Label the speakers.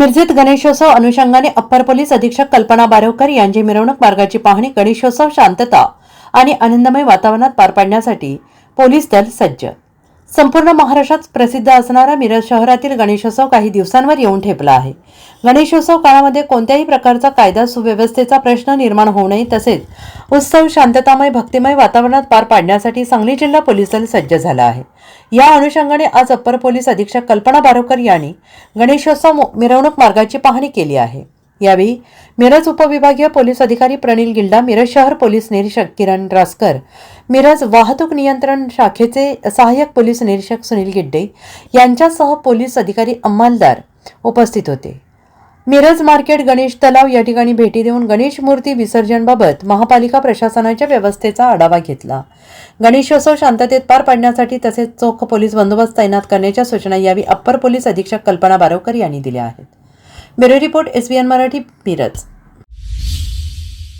Speaker 1: मिरजेत गणेशोत्सव अनुषंगाने upper police अधीक्षक कल्पना बारवकर यांची मिरवणूक मार्गाची पाहणी गणेशोत्सव शांतता आणि आनंदमय वातावरणात पार पाडण्यासाठी पोलीस दल सज्ज संपूर्ण महाराष्ट्रात प्रसिद्ध असणारा मिरज शहरातील गणेशोत्सव काही दिवसांवर येऊन ठेपला आहे. गणेशोत्सव काळामध्ये कोणत्याही प्रकारचा कायदा सुव्यवस्थेचा प्रश्न निर्माण होऊ नये तसेच उत्सव शांततामय भक्तिमय वातावरणात पार पाडण्यासाठी सांगली जिल्हा पोलीस दल सज्ज झाला आहे. या अनुषंगाने आज अप्पर पोलीस अधीक्षक कल्पना बारोकर यांनी गणेशोत्सव मिरवणूक मार्गाची पाहणी केली आहे. यावेळी मिरज उपविभागीय पोलीस अधिकारी प्रणील गिल्डा मिरज शहर पोलीस निरीक्षक किरण रासकर मिरज वाहतूक नियंत्रण शाखेचे सहाय्यक पोलीस निरीक्षक सुनील गिड्डे यांच्यासह पोलीस अधिकारी अंमलदार उपस्थित होते. मिरज मार्केट गणेश तलाव या ठिकाणी भेटी देऊन गणेश मूर्ती विसर्जनबाबत महापालिका प्रशासनाच्या व्यवस्थेचा आढावा घेतला. गणेशोत्सव शांततेत पार पाडण्यासाठी तसेच चोख पोलीस बंदोबस्त तैनात करण्याच्या सूचना यावेळी अप्पर पोलीस अधीक्षक कल्पना बारोकर यांनी दिल्या आहेत. Bureau report SBN Marathi Miraj.